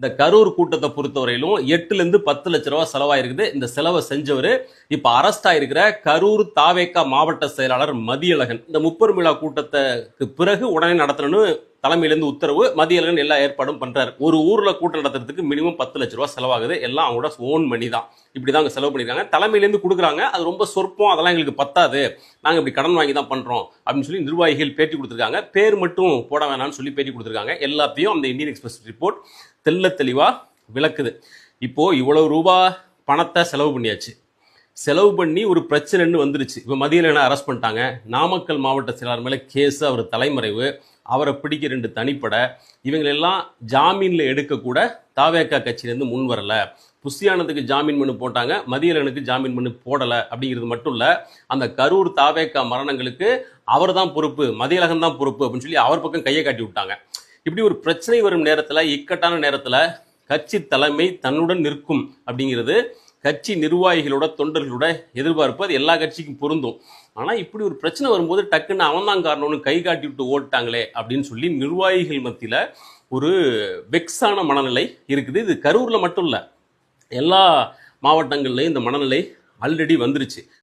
இந்த கரூர் கூட்டத்தை பொறுத்தவரையிலும் எட்டுல இருந்து பத்து லட்ச ரூபா செலவாயிருக்குது. இந்த செலவை செஞ்சவர் இப்ப அரெஸ்ட் ஆயிருக்கிற கரூர் தாவேக்கா மாவட்ட செயலாளர் மதியழகன். இந்த முப்பெருமிழா கூட்டத்துக்கு பிறகு உடனே நடத்தணும்னு தலைமையிலேருந்து உத்தரவு மதியழகன் எல்லா ஏற்பாடும் பண்றாரு. ஒரு ஊர்ல கூட்டம் நடத்துறதுக்கு மினிமம் பத்து லட்ச ரூபா செலவாகுது. எல்லாம் அவங்களோட ஓன் மணி தான். இப்படிதான் அங்கே செலவு பண்ணிருக்காங்க. தலைமையிலேருந்து கொடுக்குறாங்க. அது ரொம்ப சொற்பம். அதெல்லாம் எங்களுக்கு பத்தாது. நாங்க இப்படி கடன் வாங்கி தான் பண்றோம். அப்படின்னு சொல்லி நிர்வாகிகள் பேட்டி கொடுத்துருக்காங்க. பேர் மட்டும் போட வேணாம்னு சொல்லி பேட்டி கொடுத்துருக்காங்க. எல்லாத்தையும் அந்த இந்தியன் எக்ஸ்பிரஸ் ரிப்போர்ட் தெள்ள தெளிவா விளக்குது. இப்போ இவ்வளவு ரூபா பணத்தை செலவு பண்ணியாச்சு. செலவு பண்ணி ஒரு பிரச்சனைன்னு வந்துருச்சு. இப்போ மதியலனை அரெஸ்ட் பண்ணிட்டாங்க? நாமக்கல் மாவட்ட செயலாளர் மேலே கேஸ் அவர் தலைமறைவு அவரை பிடிக்க ரெண்டு தனிப்படை. இவங்களெல்லாம் ஜாமீனில் எடுக்கக்கூட தாவேக்கா கட்சியிலேருந்து முன் வரல. புஸ்தியானத்துக்கு ஜாமீன் மனு போட்டாங்க மதியலனுக்கு ஜாமீன் மனு போடலை அப்படிங்கிறது மட்டும் இல்லை அந்த கரூர் தாவேக்கா மரணங்களுக்கு அவர் தான் பொறுப்பு மதியழகன் தான் பொறுப்பு அப்படின்னு சொல்லி அவர் பக்கம் கையை காட்டி விட்டாங்க. இப்படி ஒரு பிரச்சனை வரும் நேரத்தில் இக்கட்டான நேரத்தில் கட்சி தலைமை தன்னுடன் நிற்கும் அப்படிங்கிறது கட்சி நிர்வாகிகளோட தொண்டர்களோட எதிர்பார்ப்பு அது எல்லா கட்சிக்கும் பொருந்தும். ஆனால் இப்படி ஒரு பிரச்சனை வரும்போது டக்குன்னு அவன் தான் காரணம்னு கை காட்டி விட்டு ஓட்டாங்களே அப்படின்னு சொல்லி நிர்வாகிகள் மத்தியில் ஒரு வெக்ஸான மனநிலை இருக்குது. இது கரூரில் மட்டும் இல்லை எல்லா மாவட்டங்கள்லையும் இந்த மனநிலை ஆல்ரெடி வந்துருச்சு.